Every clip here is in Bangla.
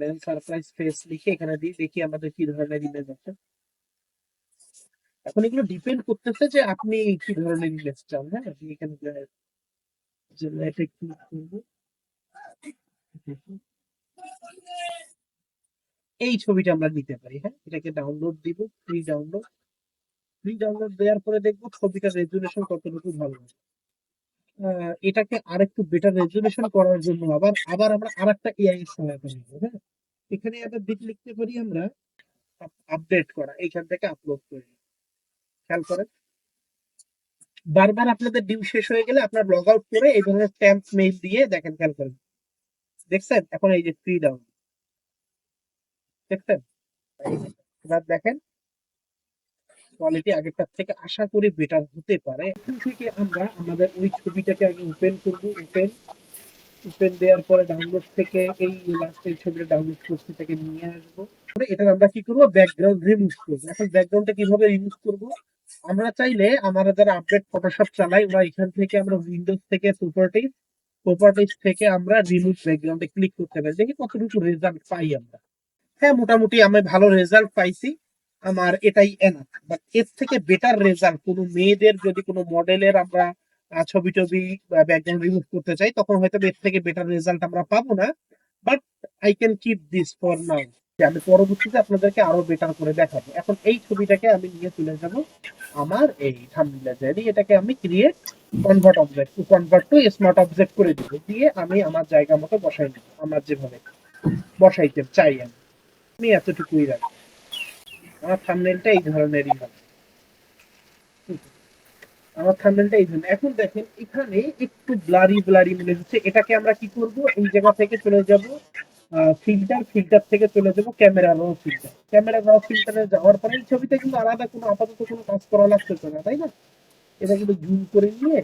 মেন সারপ্রাইজ ফেস লিখে এখানে দিই, দেখি আমাদের কি ধরনের ইমেজ আছে। এখন এগুলো ডিপেন্ড করতেছে যে আপনি কি ধরনের ইমেজ চান হ্যাঁ? আপনি এখানে এই ছবিটা আমরা নিতে পারি হ্যাঁ? এটাকে ডাউনলোড দিব ফ্রি ডাউনলোড ফ্রি ডাউনলোড দেওয়ার পরে দেখব ছবিটার রেজুলেশন কতটুকু ভালো এটাকে আরেকটু বেটার রেজুলেশন করার জন্য আবার আবার আমরা আরেকটা এআই এর সহায়তা নিব হ্যাঁ? এখানে আবার দিক লিখতে পারি আমরা আপডেট করা, এইখান থেকে আপলোড করে। খেয়াল করেন? বারবার আপনাদের ডিউ শেষ হয়ে গেলে আপনার লগ আউট করে এই ধরনের স্ট্যাম্প মেইল দিয়ে দেখেন, খেয়াল করেন। দেখছেন? এখন এই যে ফ্রি ডাউন দেখছেন? এবার দেখেন কোয়ালিটি আগেরটার থেকে আশা করি বেটার হতে পারে। থেকে আমরা আমাদের ওই ছবিটাকে আগে ওপেন করব ওপেন ওপেন দেওয়ার পরে ডাউনলোড থেকে এই লাস্ট এই ছবিটা ডাউনলোড করতে থেকে নিয়ে আসব। এটা আমরা কি করব? ব্যাকগ্রাউন্ড রিমুভ করব। এখন ব্যাকগ্রাউন্ডটা কীভাবে রিমুভ করব? আমরা চাইলে আমরা যারা আপডেট ফটোশপ চালাই, ওরা এখান থেকে আমরা উইন্ডোজ থেকে প্রপার্টিজ প্রপার্টিজ থেকে আমরা রিমুভ ব্যাকগ্রাউন্ডে ক্লিক করতে পারি। দেখি কতটুকু রেজাল্ট পাই আমরা। হ্যাঁ মোটামুটি আমি ভালো রেজাল্ট পাইছি। আমার এটাই এনাফ বাট এর থেকে বেটার রেজাল্ট কোনো মেয়েদের, যদি কোনো মডেলের আমরা ছবি টবি বা ব্যাকগ্রাউন্ড রিমুভ করতে চাই, তখন হয়তো এর থেকে বেটার রেজাল্ট আমরা পাবো না। But I can keep this for now আমি পরবর্তীতে আপনাদেরকে আরও বেটার করে দেখাবো। এখন এই ছবিটাকে আমি নিয়ে চলে যাব আমার এই থাম্বনেলে জানি এটাকে আমি create convert object to convert to smart object করে দিব। দিয়ে আমি আমার জায়গা মতো বসাই নেব আমার যেভাবে বসাইতে চাই আমি। আমি এতটুকুই রাখি। আমার থাম্বনেলটা এই ধরনেরই হবে। আমার থাম্বনেলটা এই ধরনের এখন দেখেন, এখানে একটু ব্লারি ব্লারি মনে হচ্ছে। এটাকে আমরা কি করব? এই জায়গা থেকে চলে যাব ফিল্টার ফিল্টার থেকে চলে যাব ক্যামেরা র ফিল্টার ক্যামেরা র ফিল্টারে যাওয়ার পরে এই ছবিতে কিন্তু আলাদা কোনো, আপাতত কোনো কাজ করা লাগতেছে না, তাই না? এটা কিন্তু জুম করে নিয়ে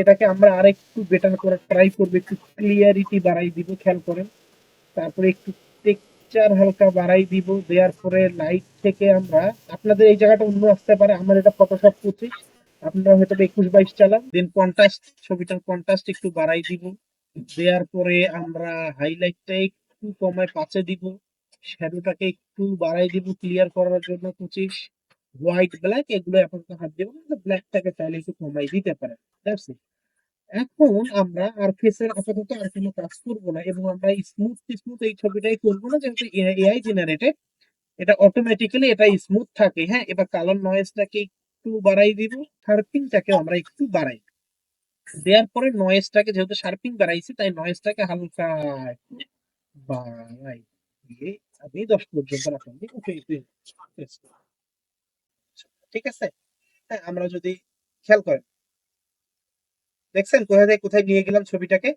এটাকে আমরা আরেকটু বেটার করে ট্রাই করব, একটু ক্লিয়ারিটি বাড়াই দিব, খেয়াল করেন। তারপরে একটু টেক্সচার হালকা বাড়াই দিব, দেওয়ার পরে লাইট থেকে আমরা, আপনাদের এই জায়গাটা অন্য আসতে পারে, আমার এটা ফটোশপ পঁচিশ আপনারা হয়তো একুশ বাইশ চালান দেন কন্ট্রাস্ট ছবিটার কন্ট্রাস্ট একটু বাড়াই দিব। দেওয়ার পরে আমরা হাইলাইটটা একটু কমায় পাঁচে দিব। শ্যাডোটাকে একটু বাড়াই দিব ক্লিয়ার করার জন্য পঁচিশ। হোয়াইট ব্ল্যাক এগুলো আপাতত হাত দেবো ব্ল্যাকটাকে চাইলে একটু কমাই দিতে That's it. এখন আমরা আর ফেসের আপাতত আর কোনো কাজ করব না এবং আমরা স্মুথ স্মুথ এই ছবিটাই করব না, যেহেতু এআই জেনারেটেড এটা অটোমেটিক্যালি এটা স্মুথ থাকে। হ্যাঁ এবার কালার নয়েজটাকে একটু বাড়াই দিব শার্পিংটাকে আমরা একটু বাড়াই। দেওয়ার পরে নয়েজটাকে যেহেতু শার্পিং বাড়াইছি, তাই নয়েজটাকে হালকা বাড়াই দিয়ে আমি দশ পর্যন্ত রাখলাম, ঠিক আছে? হ্যাঁ আমরা যদি খেয়াল করেন। দেখছেন? কোথায় থেকে কোথায় নিয়ে গেলাম ছবিটাকে?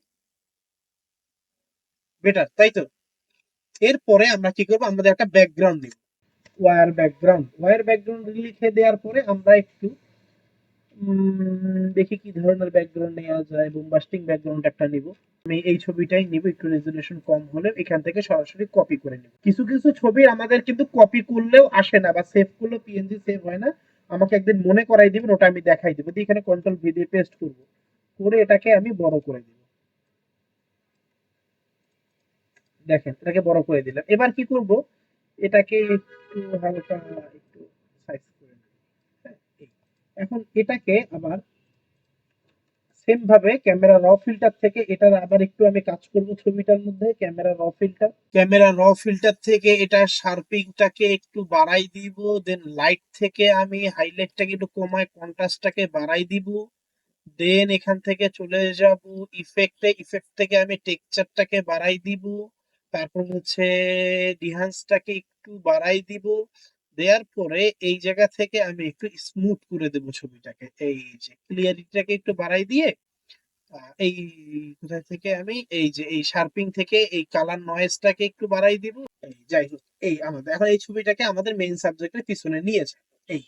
বেটার তাই তো? এরপরে আমরা কি করব? আমাদের একটা ব্যাকগ্রাউন্ড দিব ওয়ার ব্যাকগ্রাউন্ড ওয়ার ব্যাকগ্রাউন্ড লিখে দেওয়ার পরে আমরা একটু দেখি কি ধরনের ব্যাকগ্রাউন্ড নেওয়া যায় বোম্বাস্টিং ব্যাকগ্রাউন্ড একটা নিব। আমি এই ছবিটাই নিব, একটু রেজুলেশন কম হলে এখান থেকে সরাসরি কপি করে নিব। কিছু কিছু ছবি আমাদের কিন্তু কপি করলেও আসে না বা সেভ করলেও পিএনজি সেভ হয় না। আমাকে একদিন মনে করাই দিবেন, ওটা আমি দেখাই দেবো। দিয়ে এখানে কন্ট্রোল ভি দিয়ে পেস্ট করব। করে এটাকে আমি বড় করে দিব। দেখেন, এটাকে বড় করে দিলাম। এবার কি করব? এটাকে একটু হালকা একটু সাইজ করে হ্যাঁ, এখন এটাকে আবার সেম ভাবে ক্যামেরা র ফিল্টার থেকে এটার আবার একটু আমি কাজ করব ছবিটার মধ্যে ক্যামেরা র ফিল্টার ক্যামেরা র ফিল্টার থেকে এটা শার্পিংটাকে একটু বাড়াই দিব দেন লাইট থেকে আমি হাইলাইটটাকে একটু কমায় কন্ট্রাস্টটাকে বাড়াই দিব। দেন এখান থেকে চলে যাব ইফেক্টে ইফেক্ট থেকে আমি টেক্সচারটাকে বাড়াই দিব। তারপর হচ্ছে ডিহান্সটাকে একটু বাড়াই দিব। দেওয়ার পরে এই জায়গা থেকে আমি একটু স্মুথ করে দেব ছবিটাকে। এই যে ক্লিয়ারিটিটাকে একটু বাড়াই দিয়ে এই কোথায় থেকে আমি, এই যে এই শার্পিং থেকে এই কালার নয়েজটাকে একটু বাড়াই দিব। যাই হোক, এই আমাদের, এখন এই ছবিটাকে আমাদের মেইন সাবজেক্টের পিছনে নিয়ে যায় এই,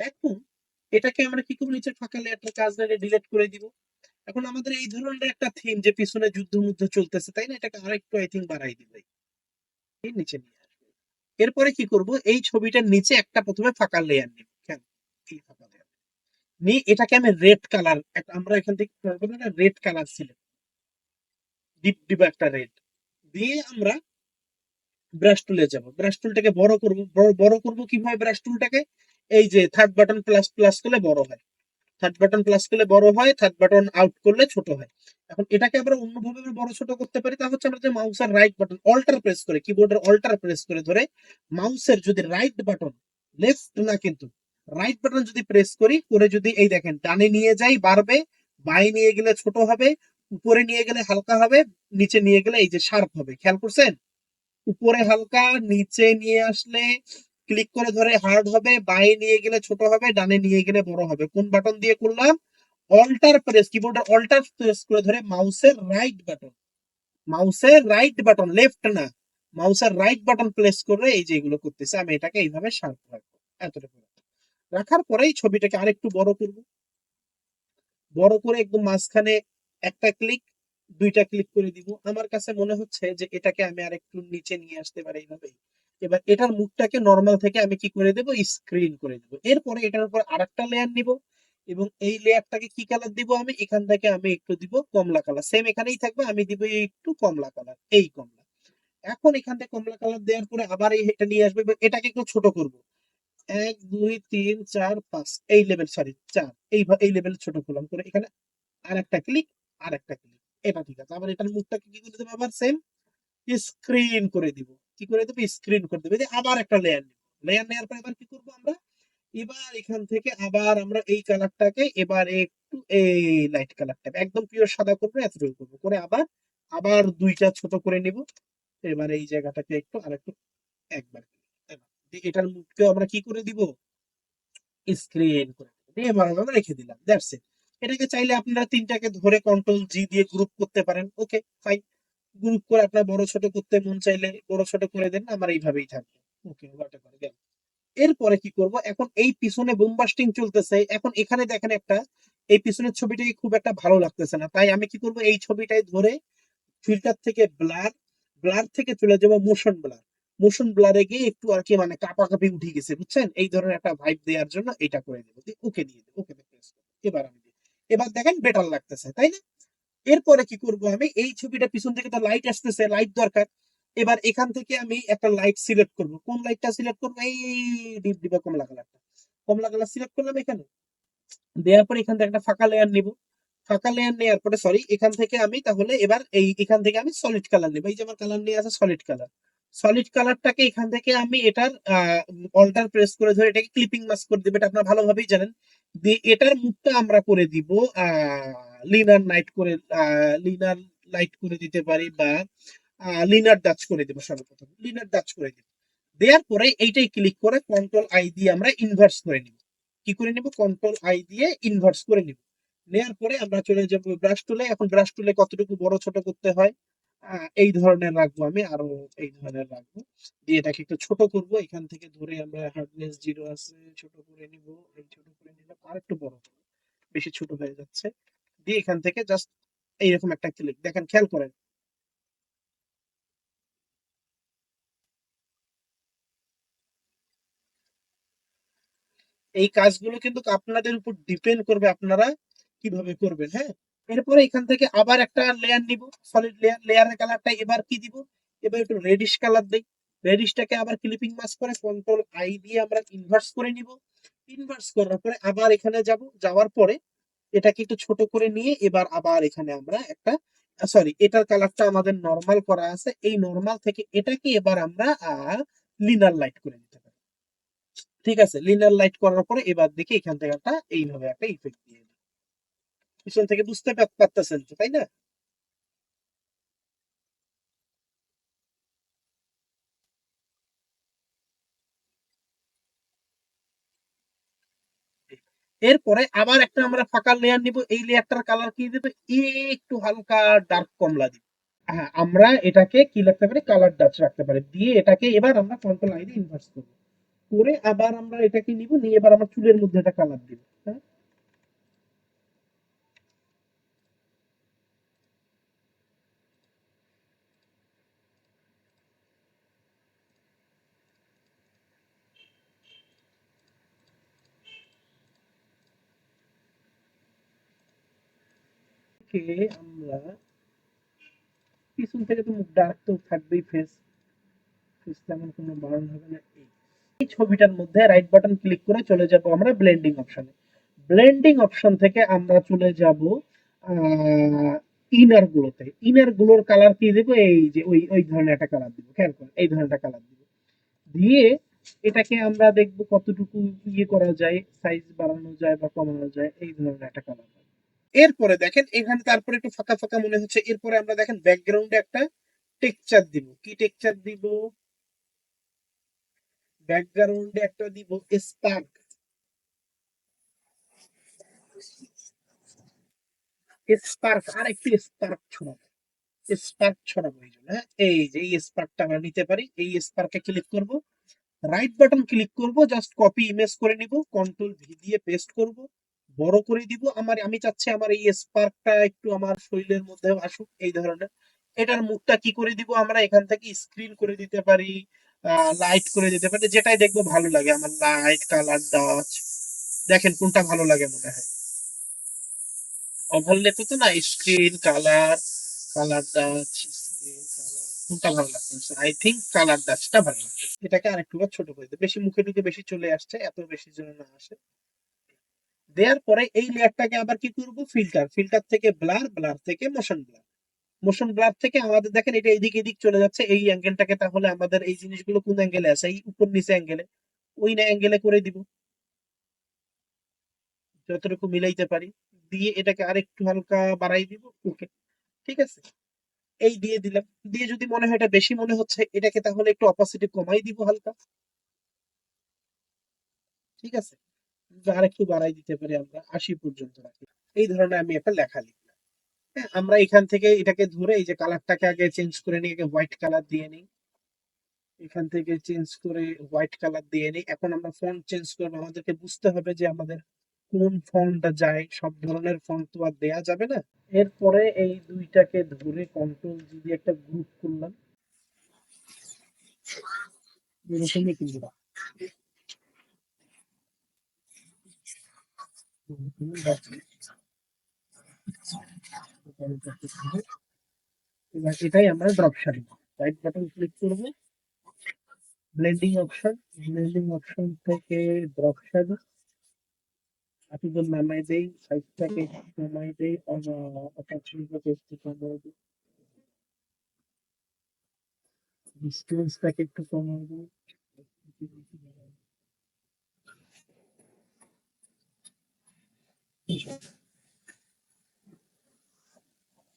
এখন এটাকে আমরা কি করব? নিচে ফাঁকা লেয়ারটা কাজ লাগে ডিলিট করে দিব। এখন আমাদের এই ধরনের একটা থিম যে পিছনে যুদ্ধ মুদ্ধ চলতেছে, তাই না? এটাকে আরেকটু আই থিঙ্ক বাড়াই দিব। এই নিচে নিয়ে এরপরে কি করব? এই ছবিটার নিচে একটা প্রথমে ফাঁকা লেয়ার নিব। এই ফাঁকা লেয়ার নিয়ে এটাকে আমি রেড কালার আমরা এখান থেকে রেড কালার ছিল ডিপ ডিপ একটা রেড দিয়ে আমরা ব্রাশ টুলে যাব। ব্রাশ টুলটাকে বড় করব। বড় করব কীভাবে ব্রাশ টুলটাকে এই যে থার্ড বাটন প্লাস প্লাস করলে বড় হয়। থার্ড বাটন প্লাস করলে বড় হয় থার্ড বাটন আউট করলে ছোট হয়। এখন এটাকে আমরা অন্যভাবে বড় ছোট করতে পারি, তা হচ্ছে আমরা যে মাউসের রাইট বাটন অল্টার প্রেস করে কিবোর্ডের অল্টার প্রেস করে ধরে মাউসের যদি রাইট বাটন লেফট না কিন্তু রাইট বাটন যদি প্রেস করি, করে যদি এই দেখেন ডানে নিয়ে যাই বাড়বে, বাঁয়ে নিয়ে গেলে ছোট হবে, উপরে নিয়ে গেলে হালকা হবে, নিচে নিয়ে গেলে এই যে শার্প হবে। খেয়াল করছেন? উপরে হালকা, নিচে নিয়ে আসলে ক্লিক করে ধরে হার্ড হবে, বাঁয়ে নিয়ে গেলে ছোট হবে, ডানে নিয়ে গেলে বড় হবে। কোন বাটন দিয়ে করলাম অল্টার প্রেস কিবোর্ডের অল্টার প্রেস করে ধরে মাউসের রাইট বাটন মাউসের রাইট বাটন লেফট না। মাউসের রাইট বাটন প্রেস করে এই যে এগুলো করতেছে, আমি এটাকে এইভাবে শার্প রাখব। এতটুকু রাখার পরেই ছবিটাকে আরেকটু বড় করব। বড় করে একদম মাঝখানে একটা ক্লিক দুইটা ক্লিক করে দিব। আমার কাছে মনে হচ্ছে যে এটাকে আমি আরেকটু নিচে নিয়ে আসতে পারি এইভাবে এবার এটার মুখটাকে নর্মাল থেকে আমি কি করে দেব? স্ক্রিন করে দেব। এরপরে এটার উপর আরেকটা লেয়ার নিব এবং এই লেয়ারটাকে কি কালার দিব আমি? এখান থেকে আমি একটু দিব কমলা কালার সেম এখানেই থাকবে, আমি দিব একটু কমলা কালার এই কমলা। এখন এখান থেকে কমলা কালার দেওয়ার পরে আবার এই এটা নিয়ে আসবে এটাকে একটু ছোট করব। এক, দুই, তিন, চার, পাঁচ, এই লেভেল সরি চার, এই এই লেভেল ছোট করলাম। করে এখানে আর একটা ক্লিক আর একটা ক্লিক এটা ঠিক আছে। আবার এটার মুখটাকে কি করে দেবো? আবার সেম স্ক্রিন করে দিব। কি করে দেবো? স্ক্রিন করে দেবো। যে আবার একটা লেয়ার নিব। লেয়ার নেওয়ার পর এবার কি করব আমরা? এবার এখান থেকে আবার আমরা এই কালারটাকে এবার একটু এই লাইট কালারটা একদম পিওর সাদা করব, এতটুকু করব। করে আবার আবার দুইটা ছোট করে নিব। এবার এই জায়গাটাকে একটু আর একটু একবার এটার মুখকেও আমরা কি করে দিব? স্ক্রিন করে দিয়ে এবার আমরা রেখে দিলাম। দ্যাটস ইট এটাকে চাইলে আপনারা তিনটাকে ধরে কন্ট্রোল জি দিয়ে গ্রুপ করতে পারেন। ওকে ফাইন গ্রুপ করে আপনার বড় ছোট করতে মন চাইলে বড় ছোট করে দেন, আমার এইভাবেই থাকবে। ওকে হোয়াটএভার গেল এরপরে কি করব? এখন এই পিছনে বোমবাস্টিং চলতেছে। এখন এখানে দেখেন একটা, এই পিছনের ছবিটাকে খুব একটা ভালো লাগতেছে না। তাই আমি কি করব? এই ছবিটাই ধরে ফিল্টার থেকে ব্লার ব্লার থেকে চলে যাব মোশন ব্লার। মোশন ব্লারে গিয়ে একটু আর কি মানে কাপাকাপি উঠে গেছে, বুঝছেন? এই ধরনের একটা ভাইব দেওয়ার জন্য এটা করে দেবো। ওকে দিয়ে দেবো। ওকে এবার আমি এবার দেখেন বেটার লাগতেছে, তাই না? এরপরে কি করব আমি? এই ছবিটা পিছন থেকে তো লাইট আসতেছে লাইট দরকার। এবার এখান থেকে আমি একটা লাইট সিলেক্ট করব। কোন লাইটটা সিলেক্ট করব? এই ডিপ ডিপা কমলা কালারটা কমলা কালার সিলেক্ট করলাম এখানে। দেওয়ার পরে এখান থেকে একটা ফাঁকা লেয়ার নিব। ফাঁকা লেয়ার নেওয়ার পরে সরি এখান থেকে আমি তাহলে এবার এই, এখান থেকে আমি সলিড কালার নেব। এই যে আমার কালার নিয়ে আছে সলিড কালার সলিড কালারটাকে এখান থেকে আমি এটার অল্টার প্রেস করে ধরে এটাকে ক্লিপিং মাস্ক করে দেবো। এটা আপনারা ভালোভাবেই জানেন। দিয়ে এটার মুখটা আমরা করে দিব লিনার নাইট করে লিনার লাইট করে দিতে পারি বা লিনার ডাচ করে দেবো সর্বপ্রথম। লিনার ডাচ করে দিব। দেওয়ার পরে এইটাই ক্লিক করে কন্ট্রোল আই দিয়ে আমরা ইনভার্স করে নিব। কি করে নিব? কন্ট্রোল আই দিয়ে ইনভার্স করে নিব। নেওয়ার পরে আমরা চলে যাব ব্রাশ টুলে এখন ব্রাশ টুলে কতটুকু বড় ছোট করতে হয়? এই ধরনের রাখব আমি, আরও এই ধরনের রাখব। দিয়ে এটাকে একটু ছোট করব। এখান থেকে ধরে আমরা হার্ডনেস জিরো আছে, ছোট করে নিব। এই ছোট করে নিলাম আর একটু বড় বেশি ছোট হয়ে যাচ্ছে। দিয়ে এখান থেকে জাস্ট এইরকম একটা ক্লিক দেখেন খেয়াল করেন। এই কাজগুলো কিন্তু আপনাদের উপর ডিপেন্ড করবে আপনারা কীভাবে করবেন হ্যাঁ? এরপরে এখান থেকে আবার একটা লেয়ার নিব সলিড লেয়ার লেয়ারের কালারটা এবার কি দিব? এবার একটু রেডিশ কালার দেই। রেডিশটাকে আবার ক্লিপিং মাস্ক করে কন্ট্রোল আই দিয়ে আমরা ইনভার্স করে নিব। ইনভার্স করার পরে আবার এখানে যাব, যাওয়ার পরে এটাকে একটু ছোট করে নিয়ে এবার আবার এখানে আমরা একটা সরি এটার কালারটা আমাদের নর্মাল করা আছে। এই নর্মাল থেকে এটাকে এবার আমরা লিনার লাইট করে নিতে পারি। ঠিক আছে? লিনার লাইট করার পরে এবার দেখি এখান থেকে একটা এইভাবে একটা ইফেক্ট দিয়ে পিছন থেকে বুঝতে পারতেছেন তো, তাই না? এরপরে আবার একটা আমরা ফাঁকা লেয়ার নিব, এই লেয়ারটার কালার কি দেবে? একটু হালকা ডার্ক কমলা দিব। হ্যাঁ আমরা এটাকে কি রাখতে পারি? কালার ডাচ রাখতে পারি। দিয়ে এটাকে এবার আমরা কন্ট্রোল আইডি ইনভার্স করব। করে আবার আমরা এটাকে নিব, নিয়ে এবার আমরা চুলের মধ্যে একটা কালার দিব। হ্যাঁ? কে আমরা পিছন থেকে তো মুখ ডার্ক তো থাকবেই ফেস আসতেছে তেমন কোনো বারণ হবে না। এই ছবিটার মধ্যে রাইট বাটন ক্লিক করে চলে যাব আমরা ব্লেন্ডিং অপশনে ব্লেন্ডিং অপশন থেকে আমরা চলে যাব ইনার গুলোতে ইনারগুলোর কালার কি দেবো? এই যে ওই ওই ধরনের একটা কালার দিব, খেয়াল করুন এই ধরনের একটা কালার দিব। দিয়ে এটাকে আমরা দেখব কতটুকু ইয়ে করা যায় সাইজ বাড়ানো যায় বা কমানো যায়, এই ধরনের একটা কালার এরপরে দেখেন, এখানে তারপরে একটু ফাঁকা ফাঁকা মনে হচ্ছে, এরপরে আমরা দেখেন ব্যাকগ্রাউন্ডে একটা টেক্সচার দিব। কি টেক্সচার দিব? ব্যাকগ্রাউন্ডে একটা দিব স্পার্ক স্পার্ক আর একটু স্পার্ক ছড়াবো। স্পার্ক ছড়াবো এই জন্য হ্যাঁ? এই যে, এই স্পার্কটা আমরা নিতে পারি, এই স্পার্কে ক্লিক করব। রাইট বাটন ক্লিক করব জাস্ট কপি ইমেজ করে নিব কন্ট্রোল ভি দিয়ে পেস্ট করব। বড় করে দিব। আমার, আমি চাচ্ছি আমার এই স্পার্কটা একটু আমার শরীরের মধ্যে আসুক, এই ধরনের। এটার মুখটা কি করে দিব? আমরা এখান থেকে স্ক্রিন করে দিতে পারি লাইট করে দিতে পারি, যেটাই দেখব ভালো লাগে আমার লাইট কালার ডাচ দেখেন কোনটা ভালো লাগে মনে হয়। ওভারলে তো না স্ক্রিন কালার কালার ডাচ কোনটা ভালো লাগছে আই থিঙ্ক কালার ডাচটা ভালো লাগছে এটাকে আরেকটু ছোট করে দিই। বেশি মুখে ঢুকে বেশি চলে আসছে, এত বেশি যেন না আসে। দেওয়ার পরে এই লেয়ারটাকে আবার কি করব? ফিল্টার। ফিল্টার থেকে ব্লার ব্লার থেকে মোশন ব্লার। মোশন ব্লার থেকে আমাদের দেখেন এটা এদিক এদিক চলে যাচ্ছে। এই অ্যাঙ্গেলটাকে তাহলে আমাদের এই জিনিসগুলো কোন অ্যাঙ্গেলে আছে? এই উপর নিচে অ্যাঙ্গেলে। ওই না অ্যাঙ্গেলে করে দিব। যতটুকু মিলাইতে পারি। দিয়ে এটাকে আরেকটু হালকা বাড়াই দিব। ওকে। ঠিক আছে? এই দিয়ে দিলাম। দিয়ে যদি মনে হয় এটা বেশি মনে হচ্ছে, এটাকে তাহলে একটু অপাসিটি কমাই দিব হালকা। ঠিক আছে? আর একটু বাড়াই দিতে পারি, আমরা আশি পর্যন্ত রাখি। এই ধরনের আমি একটা লেখা লিখলাম। হ্যাঁ আমরা এখান থেকে এটাকে ধরে এই যে কালারটাকে আগে চেঞ্জ করে নিয়ে হোয়াইট কালার দিয়ে নিই। এখান থেকে চেঞ্জ করে হোয়াইট কালার দিয়ে নিই। এখন আমরা ফন্ট চেঞ্জ করব। আমাদেরকে বুঝতে হবে যে আমাদের কোন ফন্টটা যায়, সব ধরনের ফন্ট তো আর দেয়া যাবে না। এরপরে এই দুইটাকে ধরে কন্ট্রোল যদি একটা গ্রুপ করলাম। এরকমই কিন্তু এবার এটাই আমরা drop shadow right button click করব। ব্লেন্ডিং অপশন ব্লেন্ডিং অপশন থেকে ড্রপ শ্যাডো আপনি তো নামাই দেই সাইজটাকে নামাই দেই অপারচুনিটিটাকে একটু কমাই দিই ডিস্টেন্সটাকে একটু কমাই দিই।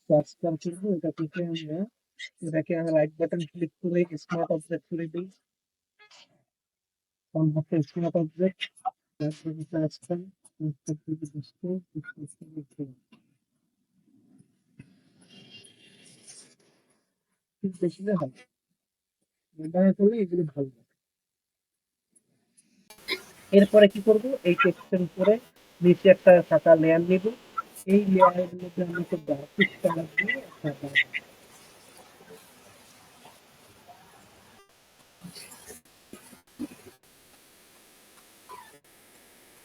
ট্রান্সফার করব এটা থেকে আমরা এটাকে আমরা রাইট বাটন ক্লিক করে স্মার্ট অবজেক্ট করে দিই কনভার্ট স্মার্ট অবজেক্ট তারপরে খুব বেশি না ভালো এরপরে কি করব? এই টেক্সটের উপরে নিচে একটা ফাঁকা লেয়ার নেব। এই লেয়ারের মধ্যে আমরা একটু গ্রাফিক্স কালার দিয়ে একটা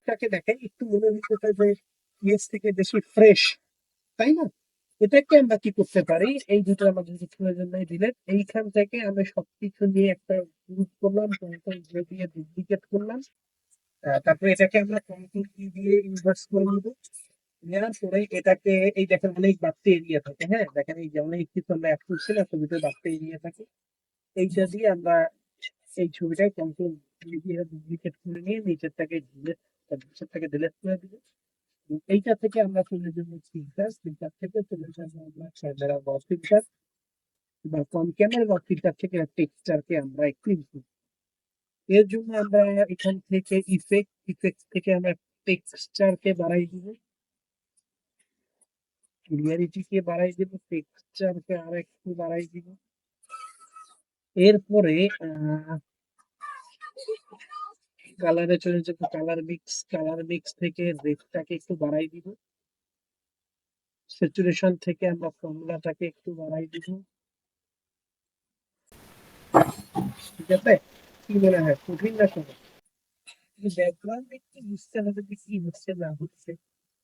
এটাকে দেখেন, একটু মনে হচ্ছে যে ইয়েস থেকে বেশি ফ্রেশ তাই না? এটাকে আমরা কি করতে পারি? এই দুটো আমাদের প্রয়োজন নাই দিলে এইখান থেকে আমি সবকিছু নিয়ে একটা গ্রুপ করলাম দিয়ে ডুপ্লিকেট করলাম। তারপরে এটাকে আমরা কন্ট্রোল কি দিয়ে ইনভার্স করে নিব। নেওয়ার পরে এটাকে, এই দেখেন অনেক বাড়তি এরিয়া থাকে হ্যাঁ? দেখেন এই যে অনেক কিছু আমরা অ্যাড করছি না ছবিতে বাড়তি এরিয়া থাকে। এইটা দিয়ে আমরা এই ছবিটাকে কন্ট্রোল দিয়ে ডুপ্লিকেট করে নিয়ে নিচেরটাকে ডিলেট নিচেরটাকে ডিলেট করে দিব। এইটা থেকে আমরা চলে যাব ফিল্টার ফিল্টার থেকে চলে যাব আমরা ক্যামেরা বা ফিল্টার বা কম ক্যামেরা বা ফিল্টার থেকে টেক্সচারকে আমরা একটু improve এর জন্য আমরা এখান থেকে ইফেক্ট ইফেক্ট থেকে আমরা টেক্সচারকে বাড়াই দিব। ক্লিয়ারিটিকে বাড়াই দিব টেক্সচারকে আর একটু বাড়াই দিব। এরপরে কালারে চলে যাব কালার মিক্স কালার মিক্স থেকে রেডটাকে একটু বাড়াই দিব। স্যাচুরেশন থেকে আমরা ফর্মুলাটাকে একটু বাড়াই দিব। ঠিক আছে? কি মনে হয় কঠিন না সহজ ব্যাকগ্রাউন্ড একটু বুঝতে হবে কি হচ্ছে, না হচ্ছে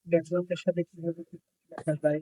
ব্যাকগ্রাউন্ডের সাথে কীভাবে দেখা যায়।